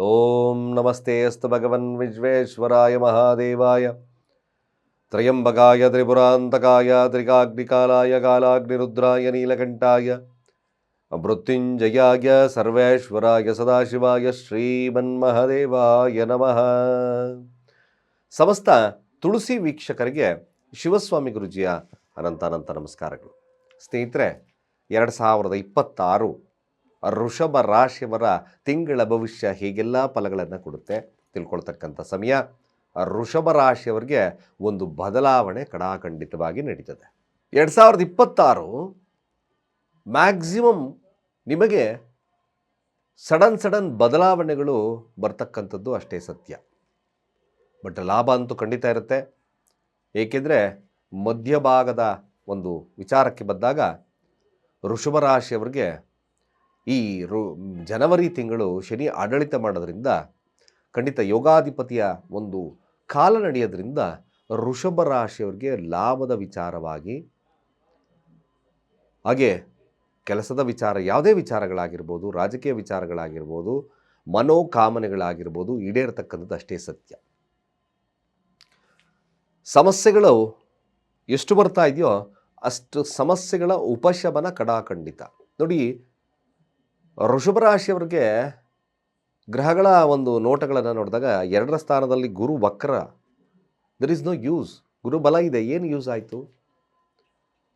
ಓಂ ನಮಸ್ತೆ ಅಸ್ತು ಭಗವನ್ ವಿಶ್ವೇಶ್ವರಾಯ ಮಹಾದೇವಾಯ. ತ್ರಯಂಬಕಾಯ ತ್ರಿಪುರಾಂತಕಾಯ ತ್ರಿಕಾಗ್ನಿಕಾಲಾಯ ಕಾಲಾಗ್ನಿರುದ್ರಾಯ ನೀಲಕಂಠಾಯ. ಮೃತ್ಯುಂಜಯಾಯ ಸರ್ವೇಶ್ವರಾಯ ಸದಾಶಿವಾಯ ಶ್ರೀಮನ್ಮಹದೇವಾಯ ನಮಃ. ಸಮಸ್ತ ತುಳಸಿ ವೀಕ್ಷಕರಿಗೆ ಶಿವಸ್ವಾಮಿ ಗುರುಜಿಯ ಅನಂತಾನಂತ ಅನಂತ ನಮಸ್ಕಾರಗಳು. ಸ್ನೇಹಿತರೆ, ಎರಡು ಸಾವಿರದ ಇಪ್ಪತ್ತಾರು ವೃಷಭ ರಾಶಿಯವರ ತಿಂಗಳ ಭವಿಷ್ಯ ಹೀಗೆಲ್ಲ ಫಲಗಳನ್ನು ಕೊಡುತ್ತೆ. ತಿಳ್ಕೊಳ್ತಕ್ಕಂಥ ಸಮಯ ಋಷಭ ರಾಶಿಯವರಿಗೆ ಒಂದು ಬದಲಾವಣೆ ಕಡಾಖಂಡಿತವಾಗಿ ನಡೀತದೆ. ಎರಡು ಸಾವಿರದ ಇಪ್ಪತ್ತಾರು ಮ್ಯಾಕ್ಸಿಮಮ್ ನಿಮಗೆ ಸಡನ್ ಸಡನ್ ಬದಲಾವಣೆಗಳು ಬರ್ತಕ್ಕಂಥದ್ದು ಅಷ್ಟೇ ಸತ್ಯ. ಬಟ್ ಲಾಭ ಅಂತೂ ಖಂಡಿತ ಇರುತ್ತೆ. ಏಕೆಂದರೆ ಮಧ್ಯಭಾಗದ ಒಂದು ವಿಚಾರಕ್ಕೆ ಬಂದಾಗ ಋಷಭ ರಾಶಿಯವರಿಗೆ ಈ ರು, ಜನವರಿ ತಿಂಗಳು ಶನಿ ಆಡಳಿತ ಮಾಡೋದ್ರಿಂದ ಖಂಡಿತ ಯೋಗಾಧಿಪತಿಯ ಒಂದು ಕಾಲ ನಡೆಯೋದ್ರಿಂದ ಋಷಭ ರಾಶಿಯವರಿಗೆ ಲಾಭದ ವಿಚಾರವಾಗಿ, ಹಾಗೆ ಕೆಲಸದ ವಿಚಾರ, ಯಾವುದೇ ವಿಚಾರಗಳಾಗಿರ್ಬೋದು, ರಾಜಕೀಯ ವಿಚಾರಗಳಾಗಿರ್ಬೋದು, ಮನೋಕಾಮನೆಗಳಾಗಿರ್ಬೋದು ಈಡೇರತಕ್ಕಂಥದ್ದು ಅಷ್ಟೇ ಸತ್ಯ. ಸಮಸ್ಯೆಗಳು ಎಷ್ಟು ಬರ್ತಾ ಇದೆಯೋ ಅಷ್ಟು ಸಮಸ್ಯೆಗಳ ಉಪಶಮನ ಕಡಾಖಂಡಿತ. ನೋಡಿ ವೃಷಭ ರಾಶಿಯವರಿಗೆ ಗ್ರಹಗಳ ಒಂದು ನೋಟಗಳನ್ನು ನೋಡಿದಾಗ ಎರಡರ ಸ್ಥಾನದಲ್ಲಿ ಗುರು ವಕ್ರ ದರ್ ಈಸ್ ನೋ ಯೂಸ್ ಗುರು ಬಲ ಇದೆ, ಏನು ಯೂಸ್ ಆಯಿತು?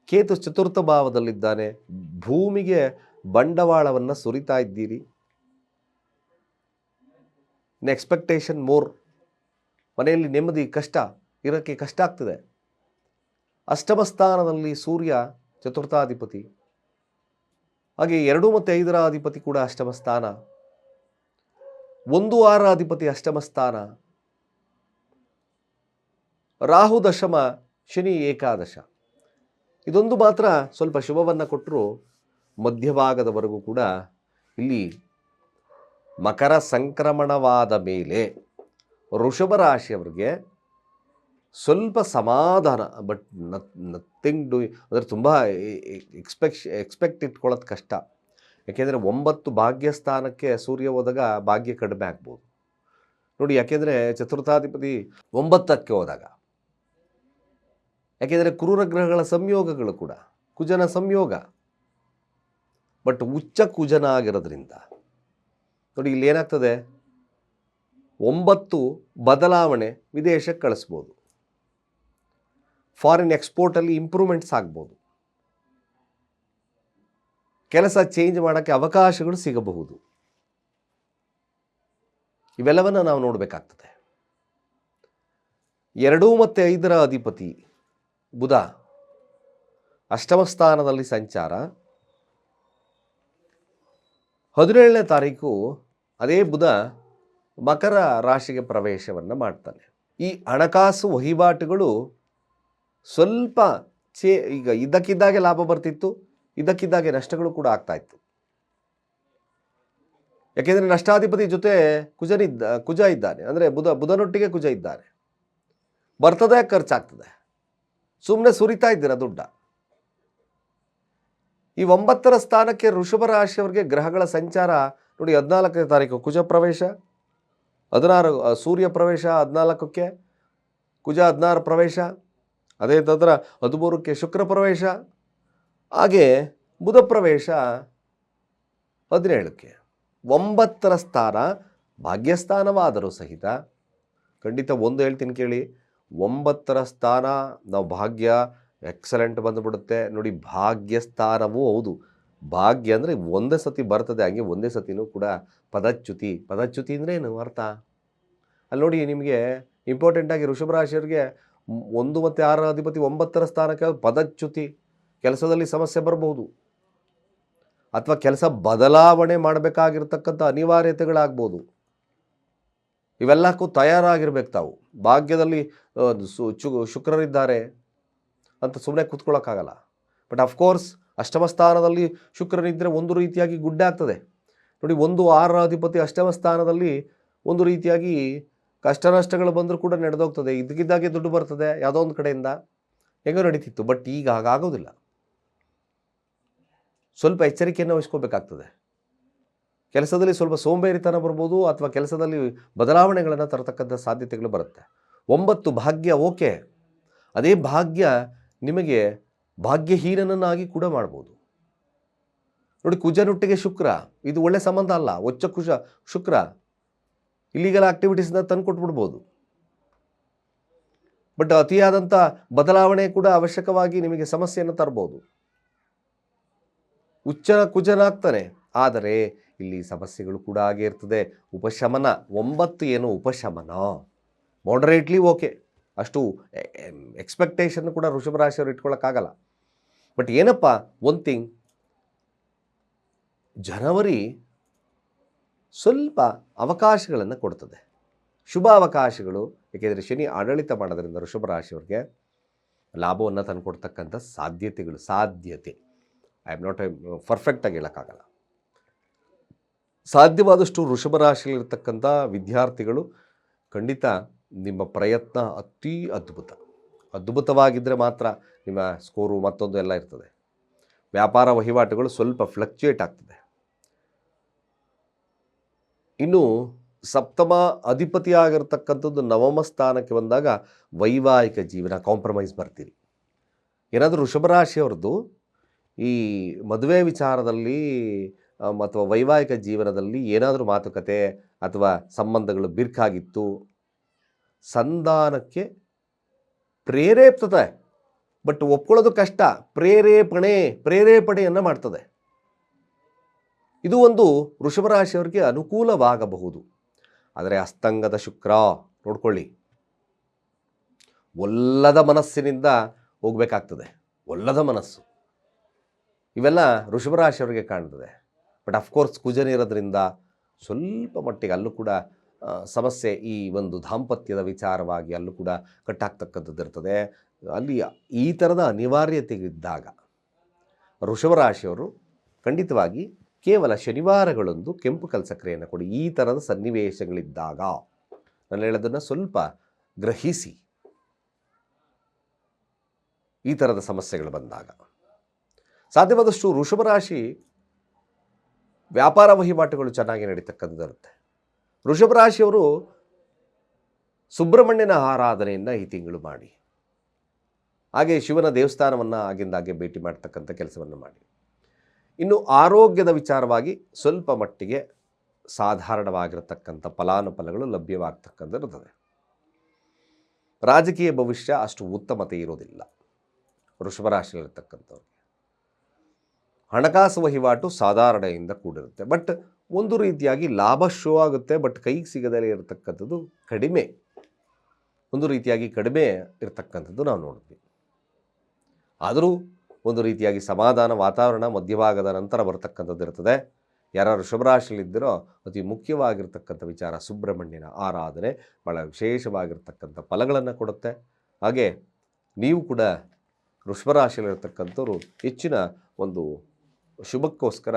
ಕೇತು ಚತುರ್ಥ ಭಾವದಲ್ಲಿದ್ದಾನೆ. ಭೂಮಿಗೆ ಬಂಡವಾಳವನ್ನು ಸುರಿತಾ ಇದ್ದೀರಿ. ಎಕ್ಸ್ಪೆಕ್ಟೇಷನ್ ಮೋರ್ ಮನೆಯಲ್ಲಿ ನೆಮ್ಮದಿ, ಕಷ್ಟ, ಇರೋಕ್ಕೆ ಕಷ್ಟ ಆಗ್ತದೆ. ಅಷ್ಟಮ ಸ್ಥಾನದಲ್ಲಿ ಸೂರ್ಯ ಚತುರ್ಥಾಧಿಪತಿ. ಹಾಗೆ ಎರಡು ಮತ್ತು ಐದರ ಅಧಿಪತಿ ಕೂಡ ಅಷ್ಟಮ ಸ್ಥಾನ. ಒಂದು ಆರ ಅಧಿಪತಿ ಅಷ್ಟಮ ಸ್ಥಾನ. ರಾಹು ದಶಮ, ಶನಿ ಏಕಾದಶ. ಇದೊಂದು ಮಾತ್ರ ಸ್ವಲ್ಪ ಶುಭವನ್ನು ಕೊಟ್ಟರು ಮಧ್ಯಭಾಗದವರೆಗೂ ಕೂಡ ಇಲ್ಲಿ ಮಕರ ಸಂಕ್ರಮಣವಾದ ಮೇಲೆ ವೃಷಭ ರಾಶಿಯವರಿಗೆ ಸ್ವಲ್ಪ ಸಮಾಧಾನ ಬಟ್ ನಥಿಂಗ್ ಡೂ ಅಂದರೆ ತುಂಬ ಎಕ್ಸ್ಪೆಕ್ಟ್ ಎಕ್ಸ್ಪೆಕ್ಟ್ ಇಟ್ಕೊಳ್ಳೋದು ಕಷ್ಟ. ಯಾಕೆಂದರೆ ಒಂಬತ್ತು ಭಾಗ್ಯಸ್ಥಾನಕ್ಕೆ ಸೂರ್ಯ ಹೋದಾಗ ಭಾಗ್ಯ ಕಡಿಮೆ ಆಗ್ಬೋದು. ನೋಡಿ, ಯಾಕೆಂದರೆ ಚತುರ್ಥಾಧಿಪತಿ ಒಂಬತ್ತಕ್ಕೆ ಹೋದಾಗ. ಯಾಕೆಂದರೆ ಕ್ರೂರ ಗ್ರಹಗಳ ಸಂಯೋಗಗಳು ಕೂಡ, ಕುಜನ ಸಂಯೋಗ. ಬಟ್ ಉಚ್ಚ ಕುಜನ ಆಗಿರೋದ್ರಿಂದ ನೋಡಿ, ಇಲ್ಲಿ ಏನಾಗ್ತದೆ? ಒಂಬತ್ತು ಬದಲಾವಣೆ ವಿದೇಶಕ್ಕೆ ಕಳಿಸ್ಬೋದು. ಫಾರಿನ್ ಎಕ್ಸ್ಪೋರ್ಟಲ್ಲಿ ಇಂಪ್ರೂವ್ಮೆಂಟ್ಸ್ ಆಗ್ಬೋದು. ಕೆಲಸ ಚೇಂಜ್ ಮಾಡೋಕ್ಕೆ ಅವಕಾಶಗಳು ಸಿಗಬಹುದು. ಇವೆಲ್ಲವನ್ನು ನಾವು ನೋಡಬೇಕಾಗ್ತದೆ. ಎರಡು ಮತ್ತು ಐದರ ಅಧಿಪತಿ ಬುಧ. ಅಷ್ಟಮ ಸ್ಥಾನದಲ್ಲಿ ಸಂಚಾರ. ಹದಿನೇಳನೇ ತಾರೀಕು ಅದೇ ಬುಧ ಮಕರ ರಾಶಿಗೆ ಪ್ರವೇಶವನ್ನು ಮಾಡ್ತಾನೆ. ಈ ಹಣಕಾಸು ವಹಿವಾಟುಗಳು ಸ್ವಲ್ಪ ಚೇ, ಈಗ ಇದ್ದಕ್ಕಿದ್ದಾಗೆ ಲಾಭ ಬರ್ತಿತ್ತು, ಇದ್ದಕ್ಕಿದ್ದಾಗೆ ನಷ್ಟಗಳು ಕೂಡ ಆಗ್ತಾ ಇತ್ತು. ಯಾಕೆಂದರೆ ನಷ್ಟಾಧಿಪತಿ ಜೊತೆ ಕುಜನಿದ್ದ, ಕುಜ ಇದ್ದಾನೆ. ಅಂದರೆ ಬುಧ, ಬುಧನೊಟ್ಟಿಗೆ ಕುಜ ಇದ್ದಾನೆ. ಬರ್ತದೆ, ಖರ್ಚಾಗ್ತದೆ. ಸುಮ್ಮನೆ ಸುರಿತಾ ಇದ್ದೀರಾ ದುಡ್ಡ. ಈ ಒಂಬತ್ತರ ಸ್ಥಾನಕ್ಕೆ ಋಷಭ ರಾಶಿಯವರಿಗೆ ಗ್ರಹಗಳ ಸಂಚಾರ ನೋಡಿ ಹದಿನಾಲ್ಕನೇ ತಾರೀಕು ಕುಜ ಪ್ರವೇಶ, ಹದಿನಾರು, ಸೂರ್ಯ ಪ್ರವೇಶ ಹದಿನಾಲ್ಕಕ್ಕೆ, ಕುಜ ಹದಿನಾರು ಪ್ರವೇಶ ಅದೇ ನಂತರ ಹದಿಮೂರಕ್ಕೆ ಶುಕ್ರ ಪ್ರವೇಶ ಹಾಗೆ ಬುಧ ಪ್ರವೇಶ ಹದಿನೇಳಕ್ಕೆ. ಒಂಬತ್ತರ ಸ್ಥಾನ ಭಾಗ್ಯಸ್ಥಾನವಾದರೂ ಸಹಿತ. ಖಂಡಿತ ಒಂದು ಹೇಳ್ತೀನಿ ಕೇಳಿ, ಒಂಬತ್ತರ ಸ್ಥಾನ, ನಾವು ಭಾಗ್ಯ ಎಕ್ಸಲೆಂಟ್ ಬಂದುಬಿಡುತ್ತೆ. ನೋಡಿ, ಭಾಗ್ಯಸ್ಥಾನವೂ ಹೌದು. ಭಾಗ್ಯ ಅಂದರೆ ಒಂದೇ ಸತಿ ಬರ್ತದೆ, ಹಾಗೆ ಒಂದೇ ಸತಿನೂ ಕೂಡ ಪದಚ್ಯುತಿ. ಪದಚ್ಯುತಿ ಅಂದರೆ ಏನು ಅರ್ಥ? ಅಲ್ಲಿ ನೋಡಿ ನಿಮಗೆ ಇಂಪಾರ್ಟೆಂಟಾಗಿ ವೃಷಭ ರಾಶಿಯವರಿಗೆ ಒಂದು ಮತ್ತು ಆರರ ಅಧಿಪತಿ ಒಂಬತ್ತರ ಸ್ಥಾನಕ್ಕೆ ಪದಚ್ಯುತಿ. ಕೆಲಸದಲ್ಲಿ ಸಮಸ್ಯೆ ಬರಬಹುದು. ಅಥವಾ ಕೆಲಸ ಬದಲಾವಣೆ ಮಾಡಬೇಕಾಗಿರ್ತಕ್ಕಂಥ ಅನಿವಾರ್ಯತೆಗಳಾಗ್ಬೋದು. ಇವೆಲ್ಲಕ್ಕೂ ತಯಾರಾಗಿರ್ಬೇಕು ತಾವು. ಭಾಗ್ಯದಲ್ಲಿ ಸು, ಚು, ಶುಕ್ರರಿದ್ದಾರೆ ಅಂತ ಸುಮ್ಮನೆ ಕೂತ್ಕೊಳ್ಳೋಕ್ಕಾಗಲ್ಲ. ಬಟ್ ಅಫ್ಕೋರ್ಸ್ ಅಷ್ಟಮ ಸ್ಥಾನದಲ್ಲಿ ಶುಕ್ರನಿದ್ದರೆ ಒಂದು ರೀತಿಯಾಗಿ ಗುಡ್ಡೆ ಆಗ್ತದೆ. ನೋಡಿ, ಒಂದು ಆರರ ಅಧಿಪತಿ ಅಷ್ಟಮ ಸ್ಥಾನದಲ್ಲಿ ಒಂದು ರೀತಿಯಾಗಿ ಕಷ್ಟ ನಷ್ಟಗಳು ಬಂದರೂ ಕೂಡ ನಡೆದೋಗ್ತದೆ. ಇದಕ್ಕಿದ್ದಾಗೆ ದುಡ್ಡು ಬರ್ತದೆ. ಯಾವುದೋ ಒಂದು ಕಡೆಯಿಂದ ಹೆಂಗೋ ನಡೀತಿತ್ತು. ಬಟ್ ಈಗ ಹಾಗಾಗೋದಿಲ್ಲ. ಸ್ವಲ್ಪ ಎಚ್ಚರಿಕೆಯನ್ನು ವಹಿಸ್ಕೋಬೇಕಾಗ್ತದೆ. ಕೆಲಸದಲ್ಲಿ ಸ್ವಲ್ಪ ಸೋಂಬೇರಿತನ ಬರ್ಬೋದು ಅಥವಾ ಕೆಲಸದಲ್ಲಿ ಬದಲಾವಣೆಗಳನ್ನು ತರತಕ್ಕಂಥ ಸಾಧ್ಯತೆಗಳು ಬರುತ್ತೆ. ಒಂಬತ್ತು ಭಾಗ್ಯ ಓಕೆ. ಅದೇ ಭಾಗ್ಯ ನಿಮಗೆ ಭಾಗ್ಯಹೀನನನ್ನಾಗಿ ಕೂಡ ಮಾಡ್ಬೋದು. ನೋಡಿ, ಕುಜನೊಟ್ಟಿಗೆ ಶುಕ್ರ. ಇದು ಒಳ್ಳೆ ಸಂಬಂಧ ಅಲ್ಲ. ಒಚ್ಚ ಕುಶ ಶುಕ್ರ. ಇಲ್ಲಿಗಲ್ ಆಕ್ಟಿವಿಟೀಸ್ನ ತಂದು ಕೊಟ್ಬಿಡ್ಬೋದು. ಬಟ್ ಅತಿಯಾದಂಥ ಬದಲಾವಣೆ ಕೂಡ ಅವಶ್ಯಕವಾಗಿ ನಿಮಗೆ ಸಮಸ್ಯೆಯನ್ನು ತರ್ಬೋದು. ಉಚ್ಚ ಕುಜನಾಗ್ತಾನೆ. ಆದರೆ ಇಲ್ಲಿ ಸಮಸ್ಯೆಗಳು ಕೂಡ ಆಗೇ ಇರ್ತದೆ. ಉಪಶಮನ ಒಂಬತ್ತು ಏನು ಉಪಶಮನ? ಮಾಡರೇಟ್ಲಿ ಓಕೆ ಅಷ್ಟು ಎಕ್ಸ್ಪೆಕ್ಟೇಷನ್ ಕೂಡ ಋಷಭ ರಾಶಿಯವರು ಇಟ್ಕೊಳ್ಳೋಕ್ಕಾಗಲ್ಲ ಬಟ್ ಏನಪ್ಪ? ಒನ್ ಥಿಂಗ್ ಜನವರಿ ಸ್ವಲ್ಪ ಅವಕಾಶಗಳನ್ನು ಕೊಡ್ತದೆ. ಶುಭ ಅವಕಾಶಗಳು, ಏಕೆಂದರೆ ಶನಿ ಆಡಳಿತ ಮಾಡೋದರಿಂದ ವೃಷಭ ರಾಶಿಯವ್ರಿಗೆ ಲಾಭವನ್ನು ತಂದುಕೊಡ್ತಕ್ಕಂಥ ಸಾಧ್ಯತೆಗಳು, ಸಾಧ್ಯತೆ. ಐ ಆಮ್ ನಾಟ್ ಪರ್ಫೆಕ್ಟಾಗಿ ಹೇಳೋಕ್ಕಾಗಲ್ಲ. ಸಾಧ್ಯವಾದಷ್ಟು ವೃಷಭ ರಾಶಿಯಲ್ಲಿರ್ತಕ್ಕಂಥ ವಿದ್ಯಾರ್ಥಿಗಳು ಖಂಡಿತ ನಿಮ್ಮ ಪ್ರಯತ್ನ ಅತಿ ಅದ್ಭುತ. ಅದ್ಭುತವಾಗಿದ್ದರೆ ಮಾತ್ರ ನಿಮ್ಮ ಸ್ಕೋರು ಮತ್ತೊಂದು ಎಲ್ಲ ಇರ್ತದೆ. ವ್ಯಾಪಾರ ವಹಿವಾಟುಗಳು ಸ್ವಲ್ಪ ಫ್ಲಕ್ಚುಯೇಟ್ ಆಗ್ತದೆ. ಇನ್ನು ಸಪ್ತಮ ಅಧಿಪತಿಯಾಗಿರ್ತಕ್ಕಂಥದ್ದು ನವಮ ಸ್ಥಾನಕ್ಕೆ ಬಂದಾಗ ವೈವಾಹಿಕ ಜೀವನ ಕಾಂಪ್ರಮೈಸ್ ಬರ್ತೀರಿ. ಏನಾದರೂ ವೃಷಭ ರಾಶಿಯವ್ರದ್ದು ಈ ಮದುವೆ ವಿಚಾರದಲ್ಲಿ ಅಥವಾ ವೈವಾಹಿಕ ಜೀವನದಲ್ಲಿ ಏನಾದರೂ ಮಾತುಕತೆ ಅಥವಾ ಸಂಬಂಧಗಳು ಬಿರ್ಕಾಗಿತ್ತು, ಸಂಧಾನಕ್ಕೆ ಪ್ರೇರೇಪ್ತದೆ. ಬಟ್ ಒಪ್ಕೊಳ್ಳೋದು ಕಷ್ಟ. ಪ್ರೇರೇಪಣೆ, ಪ್ರೇರೇಪಣೆಯನ್ನು ಮಾಡ್ತದೆ. ಇದು ಒಂದು ವೃಷಭ ರಾಶಿಯವರಿಗೆ ಅನುಕೂಲವಾಗಬಹುದು. ಆದರೆ ಅಸ್ತಂಗದ ಶುಕ್ರ, ನೋಡ್ಕೊಳ್ಳಿ. ಒಲ್ಲದ ಮನಸ್ಸಿನಿಂದ ಹೋಗಬೇಕಾಗ್ತದೆ. ಒಲ್ಲದ ಮನಸ್ಸು. ಇವೆಲ್ಲ ವೃಷಭ ರಾಶಿಯವರಿಗೆ ಕಾಣ್ತದೆ. ಬಟ್ ಅಫ್ಕೋರ್ಸ್ ಕುಜನಿರೋದ್ರಿಂದ ಸ್ವಲ್ಪ ಮಟ್ಟಿಗೆ ಅಲ್ಲೂ ಕೂಡ ಸಮಸ್ಯೆ ಈ ಒಂದು ದಾಂಪತ್ಯದ ವಿಚಾರವಾಗಿ ಅಲ್ಲೂ ಕೂಡ ಕಟ್ಟಾಗ್ತಕ್ಕಂಥದ್ದು ಇರ್ತದೆ. ಅಲ್ಲಿ ಈ ಥರದ ಅನಿವಾರ್ಯತೆಗಿದ್ದಾಗ ವೃಷಭ ರಾಶಿಯವರು ಖಂಡಿತವಾಗಿ ಕೇವಲ ಶನಿವಾರಗಳೊಂದು ಕೆಂಪು ಕಲಸಕ್ರಿಯನ್ನು ಕೊಡಿ. ಈ ಥರದ ಸನ್ನಿವೇಶಗಳಿದ್ದಾಗ ನಾನು ಹೇಳೋದನ್ನು ಸ್ವಲ್ಪ ಗ್ರಹಿಸಿ. ಈ ಥರದ ಸಮಸ್ಯೆಗಳು ಬಂದಾಗ. ಸಾಧ್ಯವಾದಷ್ಟು ಋಷಭ ರಾಶಿ ವ್ಯಾಪಾರ ವಹಿವಾಟುಗಳು ಚೆನ್ನಾಗಿ ನಡೀತಕ್ಕಂಥದ್ದಿರುತ್ತೆ ಋಷಭ ರಾಶಿಯವರು ಸುಬ್ರಹ್ಮಣ್ಯನ ಆರಾಧನೆಯನ್ನು ಈ ತಿಂಗಳು ಮಾಡಿ. ಹಾಗೆ ಶಿವನ ದೇವಸ್ಥಾನವನ್ನು ಆಗಿಂದಾಗೆ ಭೇಟಿ ಮಾಡ್ತಕ್ಕಂಥ ಕೆಲಸವನ್ನು ಮಾಡಿ. ಇನ್ನು ಆರೋಗ್ಯದ ವಿಚಾರವಾಗಿ ಸ್ವಲ್ಪ ಮಟ್ಟಿಗೆ ಸಾಧಾರಣವಾಗಿರತಕ್ಕಂಥ ಫಲಾನುಫಲಗಳು ಲಭ್ಯವಾಗ್ತಕ್ಕಂಥದ್ದು ರಾಜಕೀಯ ಭವಿಷ್ಯ ಅಷ್ಟು ಉತ್ತಮತೆ ಇರೋದಿಲ್ಲ ವೃಷಭ ರಾಶಿಯಲ್ಲಿರ್ತಕ್ಕಂಥವ್ರಿಗೆ. ಹಣಕಾಸು ವಹಿವಾಟು ಸಾಧಾರಣೆಯಿಂದ ಕೂಡಿರುತ್ತೆ. ಬಟ್ ಒಂದು ರೀತಿಯಾಗಿ ಲಾಭ ಶೋ ಆಗುತ್ತೆ. ಬಟ್ ಕೈಗೆ ಸಿಗದೇ ಇರತಕ್ಕಂಥದ್ದು ಕಡಿಮೆ. ಒಂದು ರೀತಿಯಾಗಿ ಕಡಿಮೆ ಇರತಕ್ಕಂಥದ್ದು ನಾವು ನೋಡ್ತೀವಿ ಆದರೂ ಒಂದು ರೀತಿಯಾಗಿ ಸಮಾಧಾನ ವಾತಾವರಣ ಮಧ್ಯಭಾಗದ ನಂತರ ಬರತಕ್ಕಂಥದ್ದು ಇರ್ತದೆ. ಯಾರು ಶುಭರಾಶಿಯಲ್ಲಿದ್ದಿರೋ ಅತಿ ಮುಖ್ಯವಾಗಿರ್ತಕ್ಕಂಥ ವಿಚಾರ ಸುಬ್ರಹ್ಮಣ್ಯನ ಆರಾಧನೆ ಭಾಳ ವಿಶೇಷವಾಗಿರ್ತಕ್ಕಂಥ ಫಲಗಳನ್ನು ಕೊಡುತ್ತೆ. ಹಾಗೆ ನೀವು ಕೂಡ ವೃಷಭರಾಶಿಯಲ್ಲಿರ್ತಕ್ಕಂಥವ್ರು ಹೆಚ್ಚಿನ ಒಂದು ಶುಭಕ್ಕೋಸ್ಕರ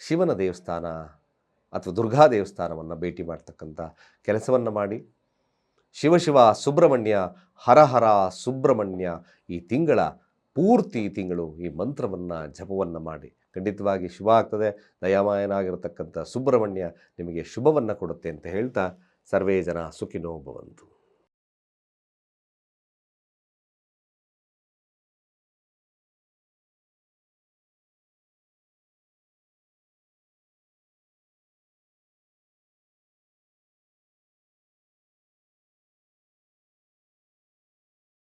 ಶಿವನ ದೇವಸ್ಥಾನ ಅಥವಾ ದುರ್ಗಾ ದೇವಸ್ಥಾನವನ್ನು ಭೇಟಿ ಮಾಡ್ತಕ್ಕಂಥ ಕೆಲಸವನ್ನು ಮಾಡಿ. ಶಿವಶಿವ ಸುಬ್ರಹ್ಮಣ್ಯ ಹರಹರ ಹರ ಸುಬ್ರಹ್ಮಣ್ಯ ಈ ತಿಂಗಳ ಪೂರ್ತಿ ತಿಂಗಳು ಈ ಮಂತ್ರವನ್ನು, ಜಪವನ್ನು ಮಾಡಿ. ಖಂಡಿತವಾಗಿ ಶುಭ ಆಗ್ತದೆ. ದಯಾಮಯನಾಗಿರತಕ್ಕಂಥ ಸುಬ್ರಹ್ಮಣ್ಯ ನಿಮಗೆ ಶುಭವನ್ನು ಕೊಡುತ್ತೆ ಅಂತ ಹೇಳ್ತಾ ಸರ್ವೇ ಜನ ಸುಖಿನೋ ಭವಂತು.